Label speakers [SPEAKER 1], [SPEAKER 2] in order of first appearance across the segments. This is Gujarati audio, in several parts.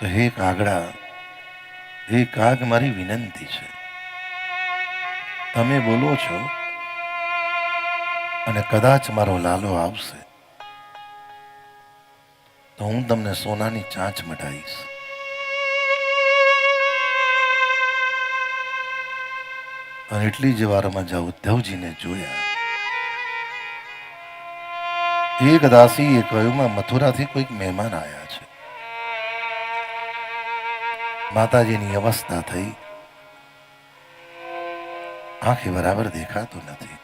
[SPEAKER 1] તો હે કાગડા, હે કાગ મારી વિનંતી છે. તમે બોલો છો અને કદાચ મારો લાલો આવશે. તો હું તમને સોનાની ચાંચ મટાવીશ અને એટલી જ વારમાં જ્યાં ઉદ્ધવજીને જોયા. એક દાસીએ કહ્યું મથુરાથી કોઈક મહેમાન આવ્યા છે. માતાજીની અવસ્થા થઈ આંખે બરાબર દેખાતું નથી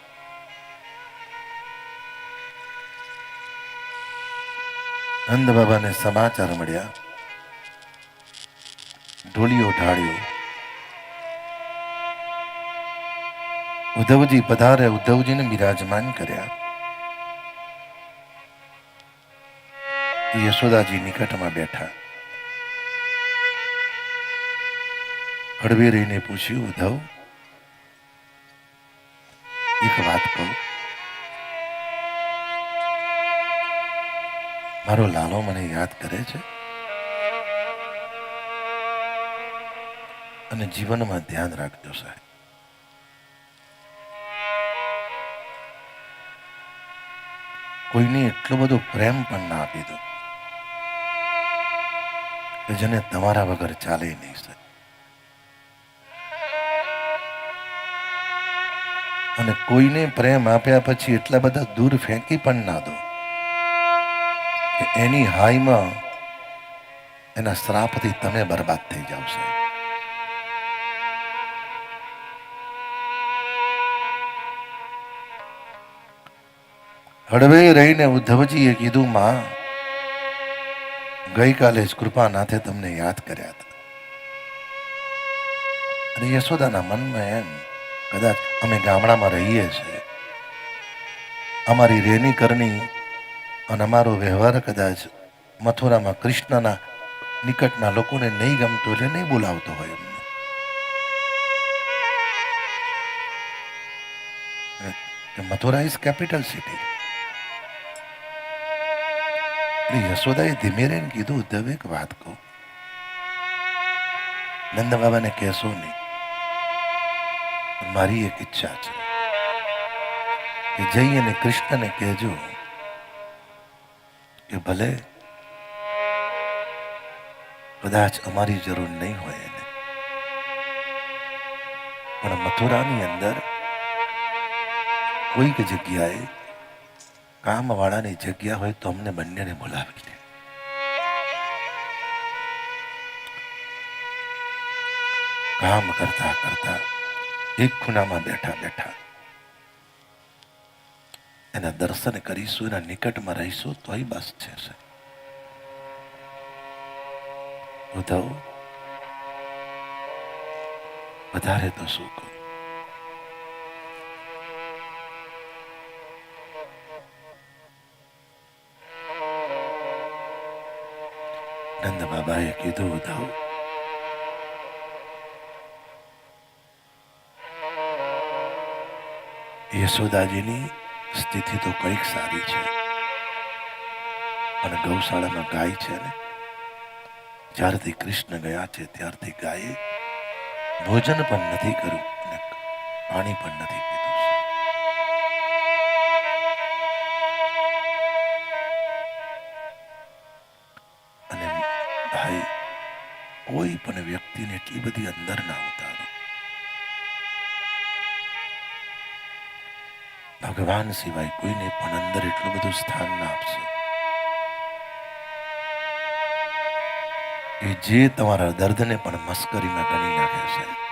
[SPEAKER 1] નંદ બાબાને સમાચાર મળ્યા ઢોલિયો ઢાળ્યો ઉદ્ધવજી પધારે ઉદ્ધવજીને બિરાજમાન કર્યા યશોદાજી નિકટમાં બેઠા હળવે રહીને પૂછ્યું ઉદ્ધવ એક વાત કહું? મારો લાલો મને યાદ કરે છે અને જીવનમાં ધ્યાન રાખજો સાહેબ. કોઈને એટલો બધો પ્રેમ પણ ના આપી દો કે જેને તમારા વગર ચાલે નહીં અને કોઈને પ્રેમ આપ્યા પછી એટલા બધા દૂર ફેંકી પણ ના દો. કે એની હાઈમાં એના શ્રાપથી તમે બરબાદ થઈ જાવ સાહેબ. હળવે રહીને ઉદ્ધવજીએ કીધું, માં, ગઈકાલે જ કૃપાનાથે તમને યાદ કર્યા હતા. અને યશોદાના મનમાં એમ કદાચ અમે ગામડામાં રહીએ છીએ. અમારી રેની કરની અને અમારો વ્યવહાર કદાચ મથુરામાં કૃષ્ણના નિકટના લોકોને નહીં ગમતો એટલે નહીં બોલાવતો હોય એમને મથુરા ઇઝ કેપિટલ સિટી એટલે યશોદાએ ધીમે રહીને કીધું, ઉદ્ધવ, એક વાત કહું. નંદ બાબાને કહેશો નહીં. મારી એક ઈચ્છા છે કે જઈ અને કૃષ્ણને કહેજો કે ભલે કદાચ અમારી જરૂર નહીં હોય એને. પણ મથુરાની અંદર કોઈક જગ્યાએ કામવાળાની જગ્યા હોય તો અમને બંનેને બોલાવી દે કામ કરતા કરતા એક ખૂણામાં બેઠા બેઠા એના દર્શન કરીશું, એના નિકટમાં રહીશું, તોય બસ છે. ઉદ્ધવ વધારે તો શું કહું નંદ બાબાએ કીધું ઉદ્ધવ યશોદાજીની સ્થિતિ તો કંઈક સારી છે. અને ગૌશાળામાં ગાય છે ને, જ્યારથી કૃષ્ણ ગયા છે, ત્યારથી ગાયે ભોજન પણ નથી કર્યું પાણી પણ નથી પીધું. અને ભાઈ, કોઈ પણ વ્યક્તિને એટલી બધી અંદર ના ઉતારો ભગવાન સિવાય કોઈને પણ અંદર એટલું બધું સ્થાન ના આપશો. કે જે તમારા દર્દને પણ મસ્કરીમાં ગણી નાખે સાહેબ